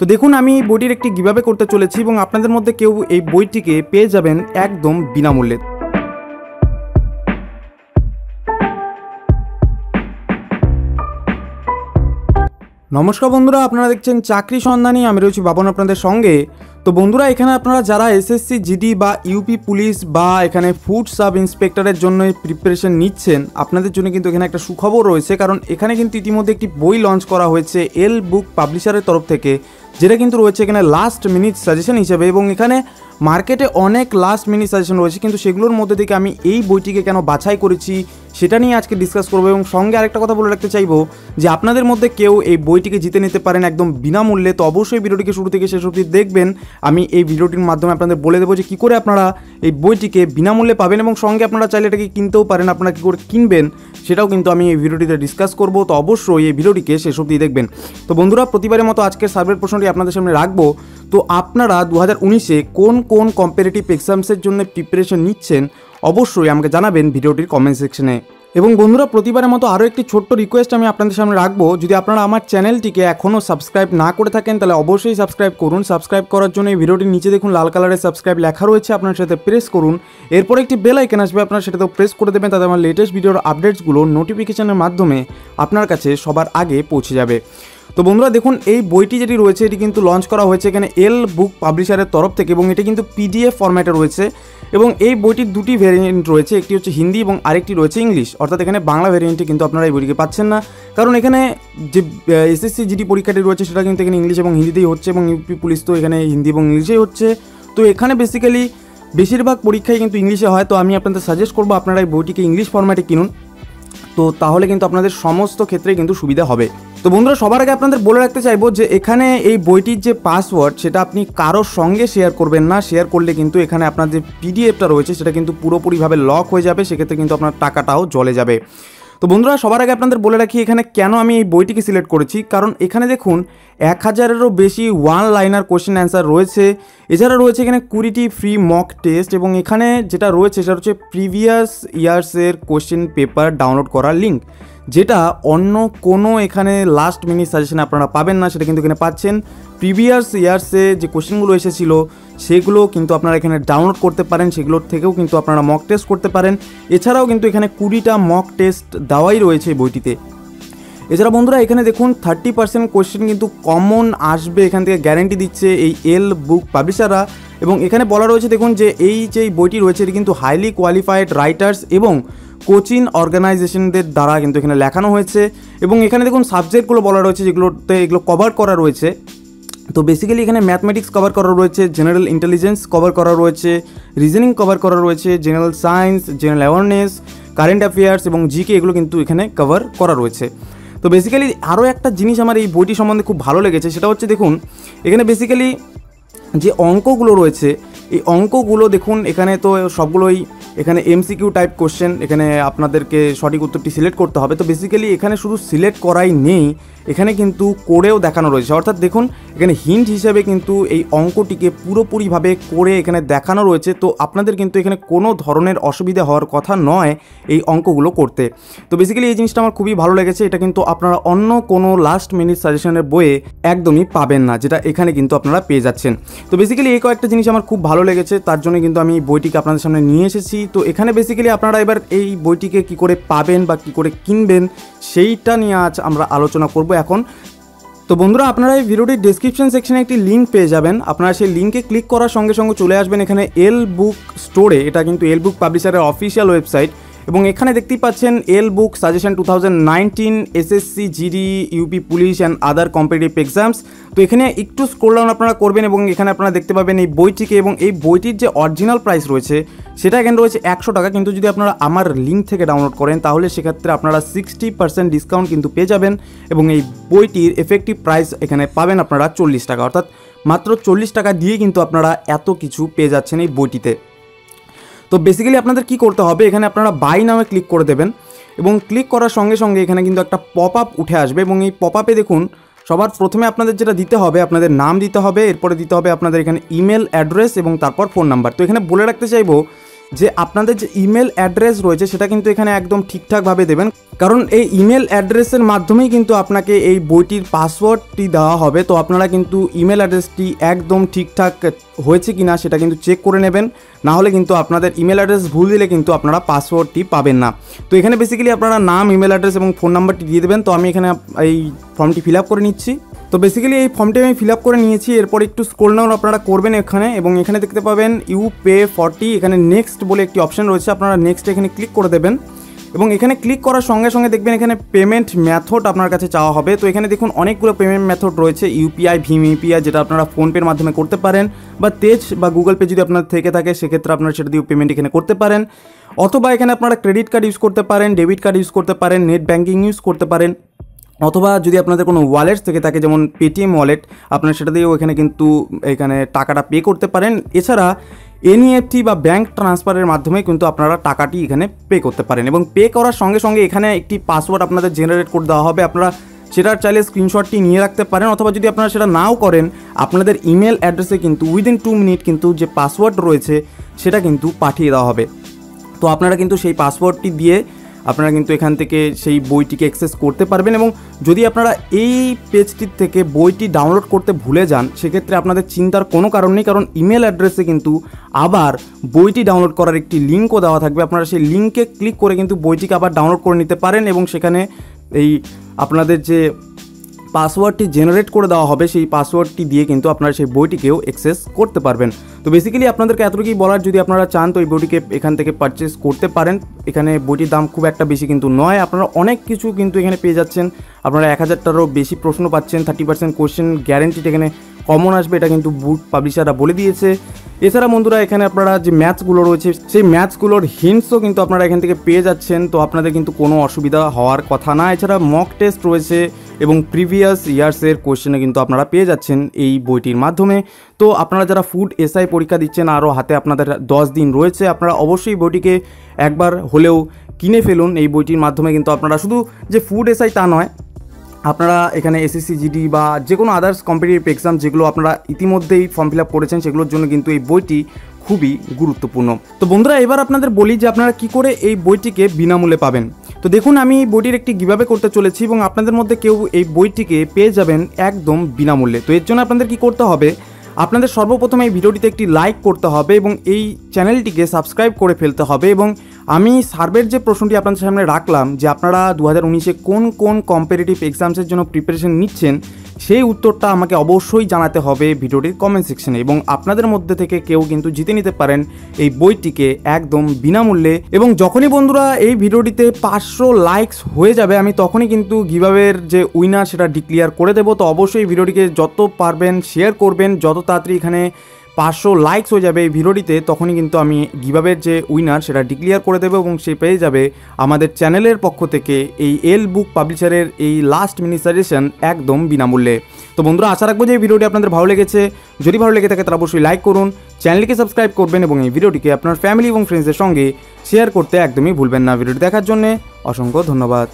তো দেখুন, আমি এই বইটির একটি গিভাবে করতে চলেছি এবং আপনাদের মধ্যে কেউ এই বইটিকে পেয়ে যাবেন একদম বিনামূল্যে। নমস্কার বন্ধুরা, আপনারা দেখছেন চাকরি সন্ধানী, আমি রয়েছি বাবন আপনাদের সঙ্গে। তো বন্ধুরা, এখানে আপনারা যারা এসএসসি জিডি বা ইউপি পুলিশ বা এখানে ফুড সাব ইন্সপেক্টরের জন্য প্রিপারেশন নিচ্ছেন, আপনাদের জন্য কিন্তু এখানে একটা সুখবর রয়েছে, কারণ এখানে কিন্তু ইতিমধ্যে একটি বই লঞ্চ করা হয়েছে এল বুক পাবলিশারের তরফ থেকে। যেটা কিন্তু রয়েছে এখানে লাস্ট মিনিট সাজেশন হিসেবে এবং এখানে মার্কেটে অনেক লাস্ট মিনিট সাজেশন রয়েছে, কিন্তু সেগুলোর মধ্যে থেকে আমি এই বইটিকে কেন বাছাই করেছি সেটা নিয়ে আজকে ডিসকাস করব এবং সঙ্গে আরেকটা কথা বলে রাখতে চাইব যে আপনাদের মধ্যে কেউ এই বইটিকে জিতে নিতে পারেন একদম বিনামূল্যে, তো অবশ্যই ভিডিওটিকে শুরু থেকে শেষ অবধি দেখবেন। আমি এই ভিডিওটির মাধ্যমে আপনাদের বলে দেবো যে কী করে আপনারা এই বইটিকে বিনামূল্যে পাবেন এবং সঙ্গে আপনারা চাইলে এটাকে কিনতেও পারেন, আপনারা কী করে কিনবেন সেটাও কিন্তু আমি এই ভিডিওটিতে ডিসকাস করব। তো অবশ্যই এই ভিডিওটিকে শেষ অবধি দেখবেন। তো বন্ধুরা, প্রতিবারের মতো আজকের সার্ভের প্রশ্নটি আপনাদের সামনে রাখব। তো আপনারা দু হাজার উনিশে কোন কোন কম্পারেটিভ এক্সামসের জন্য প্রিপারেশন নিচ্ছেন, অবশ্যই আমাকে জানাবেন ভিডিওটির কমেন্ট সেকশনে এবং বন্ধুরা, প্রতিবারের মতো আরও একটি ছোট্ট রিকোয়েস্ট আমি আপনাদের সামনে রাখব। যদি আপনারা আমার চ্যানেলটিকে এখনও সাবস্ক্রাইব না করে থাকেন, তাহলে অবশ্যই সাবস্ক্রাইব করুন। সাবস্ক্রাইব করার জন্য এই ভিডিওটির নিচে দেখুন, লাল কালারের সাবস্ক্রাইব লেখা রয়েছে, আপনার সাথে প্রেস করুন। এরপর একটি বেল আইকন আসবে, আপনার সেটাতেও প্রেস করে দেবেন, তাতে আমার লেটেস্ট ভিডিওর আপডেটসগুলো নোটিফিকেশনের মাধ্যমে আপনার কাছে সবার আগে পৌঁছে যাবে। তো বন্ধুরা দেখুন, এই বইটি যেটি রয়েছে, এটি কিন্তু লঞ্চ করা হয়েছে এখানে এল বুক পাবলিশারের তরফ থেকে এবং এটি কিন্তু পিডিএফ ফরম্যাটে রয়েছে এবং এই বইটির দুটি ভ্যারিয়েন্ট রয়েছে, একটি হচ্ছে হিন্দি এবং আরেকটি রয়েছে ইংলিশ। অর্থাৎ এখানে বাংলা ভ্যারিয়েন্টে কিন্তু আপনারা এই বইটিকে পাচ্ছেন না। কারণ এখানে যে এসএসসি জিডি পরীক্ষাটি রয়েছে, সেটা কিন্তু এখানে ইংলিশ এবং হিন্দিতেই হচ্ছে এবং ইউপি পুলিশ তো এখানে হিন্দি এবং ইংলিশেই হচ্ছে। তো এখানে বেসিক্যালি বেশিরভাগ পরীক্ষাই কিন্তু ইংলিশে হয়। তো আমি আপনাদের সাজেস্ট করব, আপনারা এই বইটিকে ইংলিশ ফরম্যাটে কিনুন। তো তাহলে কিন্তু আপনাদের সমস্ত ক্ষেত্রে কিন্তু সুবিধা হবে। তো বন্ধুরা, সবার আগে আপনাদের বলে রাখতে চাইব যে এখানে এই বইটির যে পাসওয়ার্ড সেটা আপনি কারোর সঙ্গে শেয়ার করবেন না। শেয়ার করলে কিন্তু এখানে আপনার যে পিডিএফটা রয়েছে, সেটা কিন্তু পুরোপুরিভাবে লক হয়ে যাবে। সেক্ষেত্রে কিন্তু আপনার টাকাটাও জলে যাবে। তো বন্ধুরা, সবার আগে আপনাদের বলে রাখি, এখানে কেন আমি এই বইটিকে সিলেক্ট করেছি? কারণ এখানে দেখুন, এক হাজারেরও বেশি ওয়ান লাইনার কোয়েশ্চেন অ্যান্সার রয়েছে। এছাড়া রয়েছে এখানে কুড়িটি ফ্রি মক টেস্ট এবং এখানে যেটা রয়েছে, সেটা হচ্ছে প্রিভিয়াস ইয়ার্সের কোশ্চেন পেপার ডাউনলোড করার লিঙ্ক যেটা অন্য কোনো এখানে লাস্ট মিনিট সাজেশনে আপনারা পাবেন না, সেটা কিন্তু এখানে পাচ্ছেন। প্রিভিয়াস ইয়ার্সে যে কোশ্চেনগুলো এসেছিল, সেগুলো কিন্তু আপনারা এখানে ডাউনলোড করতে পারেন, সেগুলোর থেকেও কিন্তু আপনারা মক টেস্ট করতে পারেন। এছাড়াও কিন্তু এখানে কুড়িটা মক টেস্ট দেওয়াই রয়েছে বইটিতে। এছাড়া বন্ধুরা, এখানে দেখুন থার্টি পার্সেন্ট কোশ্চেন কিন্তু কমন আসবে, এখান থেকে গ্যারেন্টি দিচ্ছে এই এল বুক পাবলিশাররা এবং এখানে বলা রয়েছে, দেখুন যে এই যে বইটি রয়েছে, এটি কিন্তু হাইলি কোয়ালিফাইড রাইটার্স এবং কোচিং অর্গানাইজেশনদের দ্বারা কিন্তু এখানে লেখানো হয়েছে। এবং এখানে দেখুন, সাবজেক্টগুলো বলা রয়েছে, যেগুলোতে এগুলো কভার করা রয়েছে। তো বেসিক্যালি এখানে ম্যাথমেটিক্স কভার করা রয়েছে জেনারেল ইন্টেলিজেন্স কভার করা রয়েছে রিজনিং কভার করা রয়েছে general science general awareness current affairs এবং জিকে এগুলো কিন্তু এখানে কভার করা রয়েছে। তো বেসিক্যালি আরও একটা জিনিস আমার এই বইটি সম্বন্ধে খুব ভালো লেগেছে, সেটা হচ্ছে দেখুন, এখানে বেসিক্যালি যে অঙ্কগুলো রয়েছে, এই অঙ্কগুলো দেখুন, এখানে তো সবগুলোই এখানে এমসিকিউ টাইপ কোশ্চেন এখানে আপনাদেরকে সঠিক উত্তরটি সিলেক্ট করতে হবে। তো বেসিক্যালি এখানে শুধু সিলেক্ট করাই নেই, এখানে কিন্তু করেও দেখানো রয়েছে। অর্থাৎ দেখুন, এখানে হিন্ট হিসেবে কিন্তু এই অঙ্কটিকে পুরোপুরিভাবে করে এখানে দেখানো রয়েছে। তো আপনাদের কিন্তু এখানে কোনো ধরনের অসুবিধা হওয়ার কথা নয় এই অঙ্কগুলো করতে। তো বেসিক্যালি এই জিনিসটা আমার খুবই ভালো লেগেছে। এটা কিন্তু আপনারা অন্য কোনো লাস্ট মিনিট সাজেশনের বইয়ে একদমই পাবেন না, যেটা এখানে কিন্তু আপনারা পেয়ে যাচ্ছেন। তো বেসিক্যালি এই কয়েকটা জিনিস আমার খুব ভালো লেগেছে, তার জন্য কিন্তু আমি বইটিকে আপনাদের সামনে নিয়ে এসেছি। তো এখানে বেসিক্যালি আপনারা এবার এই বইটিকে কি করে পাবেন বা কি করে কিনবেন, সেইটা নিয়ে আজ আমরা আলোচনা করব এখন। তো বন্ধুরা, আপনারা এই ভিডিওটির ডিসক্রিপশন সেকশনে একটি লিঙ্ক পেয়ে যাবেন। আপনারা সেই লিঙ্কে ক্লিক করার সঙ্গে সঙ্গে চলে আসবেন এখানে এল বুক স্টোরে এটা কিন্তু এল বুক পাবলিশারের অফিসিয়াল ওয়েবসাইট এবং এখানে দেখতেই পাচ্ছেন এল book suggestion two thousand nineteen, SSC, GD, UP, police and other competitive exams তো এখানে একটু স্ক্রোল ডাউন আপনারা করবেন এবং এখানে আপনারা দেখতে পাবেন এই বইটিকে এবং এই বইটির যে অরিজিনাল প্রাইস রয়েছে, সেটা এখানে রয়েছে একশো টাকা। কিন্তু যদি আপনারা আমার লিঙ্ক থেকে ডাউনলোড করেন, তাহলে সেক্ষেত্রে আপনারা সিক্সটি পার্সেন্ট ডিসকাউন্ট কিন্তু পেয়ে যাবেন এবং এই বইটির এফেক্টিভ প্রাইস এখানে পাবেন আপনারা চল্লিশ টাকা। অর্থাৎ মাত্র চল্লিশ টাকা দিয়ে কিন্তু আপনারা এত কিছু পেয়ে যাচ্ছেন এই বইটিতে। তো বেসিক্যালি আপনাদের কি করতে হবে, এখানে আপনারা বাই নামে ক্লিক করে দেবেন এবং ক্লিক করার সঙ্গে সঙ্গে এখানে কিন্তু একটা পপ আপ উঠে আসবে এবং এই পপ আপে দেখুন, সবার প্রথমে আপনাদের যেটা দিতে হবে, আপনাদের নাম দিতে হবে, এরপরে দিতে হবে আপনাদের এখানে ইমেল অ্যাড্রেস এবং তারপর ফোন নাম্বার তো এখানে বলে রাখতে চাইব যে আপনাদের যে ইমেল অ্যাড্রেস রয়েছে, সেটা কিন্তু এখানে একদম ঠিকঠাকভাবে দেবেন। কারণ এই ইমেল অ্যাড্রেসের মাধ্যমেই কিন্তু আপনাকে এই বইটির পাসওয়ার্ডটি দেওয়া হবে। তো আপনারা কিন্তু ইমেল অ্যাড্রেসটি একদম ঠিকঠাক হয়েছে কি না সেটা কিন্তু চেক করে নেবেন। না হলে কিন্তু আপনাদের ইমেল অ্যাড্রেস ভুল দিলে কিন্তু আপনারা পাসওয়ার্ডটি পাবেন না। তো এখানে বেসিক্যালি আপনারা নাম ইমেল অ্যাড্রেস এবং ফোন নাম্বারটি দিয়ে দেবেন। তো আমি এখানে এই ফর্মটি ফিল আপ করে নিচ্ছি। তো বেসিক্যালি এই ফর্মটি আমি ফিল আপ করে নিয়েছি, এরপর একটু স্ক্রোল ডাউন আপনারা করবেন এখানে এবং এখানে দেখতে পাবেন ইউ পে ফর্টি এখানে নেক্সট বলে একটি অপশন রয়েছে, আপনারা নেক্সট এখানে ক্লিক করে দেবেন এবং এখানে ক্লিক করার সঙ্গে সঙ্গে দেখবেন এখানে পেমেন্ট মেথড আপনার কাছে চাওয়া হবে। তো এখানে দেখুন অনেকগুলো পেমেন্ট মেথড রয়েছে ইউপিআই ভিম ইউপিআই যেটা আপনারা ফোনপের মাধ্যমে করতে পারেন বা তেজ বা গুগল পে যদি আপনার থেকে থাকে, সেক্ষেত্রে আপনারা সেটা দিয়ে পেমেন্ট এখানে করতে পারেন। অথবা এখানে আপনারা ক্রেডিট কার্ড ইউজ করতে পারেন ডেবিট কার্ড ইউজ করতে পারেন নেট ব্যাঙ্কিং ইউজ করতে পারেন। অথবা যদি আপনাদের কোনো ওয়ালেট থেকে থাকে, যেমন পেটিএম ওয়ালেট আপনারা সেটা দিয়েও এখানে কিন্তু এখানে টাকাটা পে করতে পারেন। এছাড়া এনইএফটি বা ব্যাঙ্ক ট্রান্সফারের মাধ্যমে কিন্তু আপনারা টাকাটি এখানে পে করতে পারেন এবং পে করার সঙ্গে সঙ্গে এখানে একটি পাসওয়ার্ড আপনাদের জেনারেট করে দেওয়া হবে। আপনারা সেটার চাইলে স্ক্রিনশটটি নিয়ে রাখতে পারেন অথবা যদি আপনারা সেটা নাও করেন, আপনাদের ইমেল অ্যাড্রেসে কিন্তু উইদিন টু মিনিট কিন্তু যে পাসওয়ার্ড রয়েছে, সেটা কিন্তু পাঠিয়ে দেওয়া হবে। তো আপনারা কিন্তু সেই পাসওয়ার্ডটি দিয়ে আপনারা কিন্তু এখান থেকে সেই বইটিকে অ্যাক্সেস করতে পারবেন এবং যদি আপনারা এই পেজটির থেকে বইটি ডাউনলোড করতে ভুলে যান, সেক্ষেত্রে আপনাদের চিন্তার কোনো কারণ নেই, কারণ ইমেল অ্যাড্রেসে কিন্তু আবার বইটি ডাউনলোড করার একটি লিঙ্কও দেওয়া থাকবে। আপনারা সেই লিঙ্কে ক্লিক করে কিন্তু বইটিকে আবার ডাউনলোড করে নিতে পারেন এবং সেখানে এই আপনাদের যে পাসওয়ার্ডটি জেনারেট করে দেওয়া হবে, সেই পাসওয়ার্ডটি দিয়ে কিন্তু আপনারা সেই বইটিকেও অ্যাক্সেস করতে পারবেন। তো বেসিক্যালি আপনাদেরকে এতটুকুই বলার, যদি আপনারা চান তো এই বইটিকে এখান থেকে পারচেস করতে পারেন। এখানে বইটির দাম খুব একটা বেশি কিন্তু নয়, আপনারা অনেক কিছু কিন্তু এখানে পেয়ে যাচ্ছেন। আপনারা এক হাজারটারও বেশি প্রশ্ন পাচ্ছেন থার্টি পার্সেন্ট কোশ্চেন গ্যারেন্টিড এখানে কমন আসবে, এটা কিন্তু বুক পাবলিশাররা বলে দিয়েছে। এছাড়া বন্ধুরা, এখানে আপনারা যে ম্যাথসগুলো রয়েছে, সেই ম্যাথসগুলোর হিন্টসও কিন্তু আপনারা এখান থেকে পেয়ে যাচ্ছেন। তো আপনাদের কিন্তু কোনো অসুবিধা হওয়ার কথা না। এছাড়া মক টেস্ট রয়েছে এবং প্রিভিয়াস ইয়ার্সের কোশ্চেনে কিন্তু আপনারা পেয়ে যাচ্ছেন এই বইটির মাধ্যমে। তো আপনারা যারা ফুড এসআই পরীক্ষা দিচ্ছেন, আরও হাতে আপনাদের দশ দিন রয়েছে, আপনারা অবশ্যই বইটিকে একবার হলেও কিনে ফেলুন। এই বইটির মাধ্যমে কিন্তু আপনারা শুধু যে ফুড এসআই তা নয়, আপনারা এখানে এসএসসি জিডি বা যে কোনো আদার্স কম্পিটিটিভ এক্সাম যেগুলো আপনারা ইতিমধ্যেই ফর্ম ফিল আপ করেছেন, সেগুলোর জন্য কিন্তু এই বইটি খুবই গুরুত্বপূর্ণ। তো বন্ধুরা, এবার আপনাদের বলি যে আপনারা কি করে এই বইটিকে বিনামূল্যে পাবেন। তো দেখুন, আমি এই বইটির একটি গিভাবে করতে চলেছি এবং আপনাদের মধ্যে কেউ এই বইটিকে পেয়ে যাবেন একদম বিনামূল্যে। তো এর জন্য আপনাদের কি করতে হবে, আপনাদের সর্বপ্রথমে এই ভিডিওটিতে একটি লাইক করতে হবে এবং এই চ্যানেলটিকে সাবস্ক্রাইব করে ফেলতে হবে এবং আমি সার্ভের যে প্রশ্নটি আপনাদের সামনে রাখলাম যে আপনারা দু হাজার কোন কোন কম্পিটিটিভ এক্সামসের জন্য প্রিপারেশন নিচ্ছেন সেই উত্তরটা আমাকে অবশ্যই জানাতে হবে ভিডিওটির কমেন্ট সেকশনে এবং আপনাদের মধ্যে থেকে কেউ কিন্তু জিতে নিতে পারেন এই বইটিকে একদম বিনামূল্যে এবং যখনই বন্ধুরা এই ভিডিওটিতে পাঁচশো লাইকস হয়ে যাবে, আমি তখনই কিন্তু গিভাবের যে উইনার সেটা ডিক্লিয়ার করে দেবো। তো অবশ্যই ভিডিওটিকে যত পারবেন শেয়ার করবেন, যত তাড়াতাড়ি এখানে পাঁচশো লাইকস হয়ে যাবে এই ভিডিওটিতে, তখনই কিন্তু আমি গিভাবের যে উইনার সেটা ডিক্লিয়ার করে দেবো এবং সে পেয়ে যাবে আমাদের চ্যানেলের পক্ষ থেকে এই এল বুক পাবলিশারের এই লাস্ট মিনি সাজেশন একদম বিনামূল্যে। তো বন্ধুরা, আশা রাখব যে এই ভিডিওটি আপনাদের ভালো লেগেছে। যদি ভালো লেগে থাকে তারা অবশ্যই লাইক করুন চ্যানেলকে সাবস্ক্রাইব করবেন এবং এই ভিডিওটিকে আপনার ফ্যামিলি এবং ফ্রেন্ডসদের সঙ্গে শেয়ার করতে একদমই ভুলবেন না। ভিডিওটি দেখার জন্য অসংখ্য ধন্যবাদ।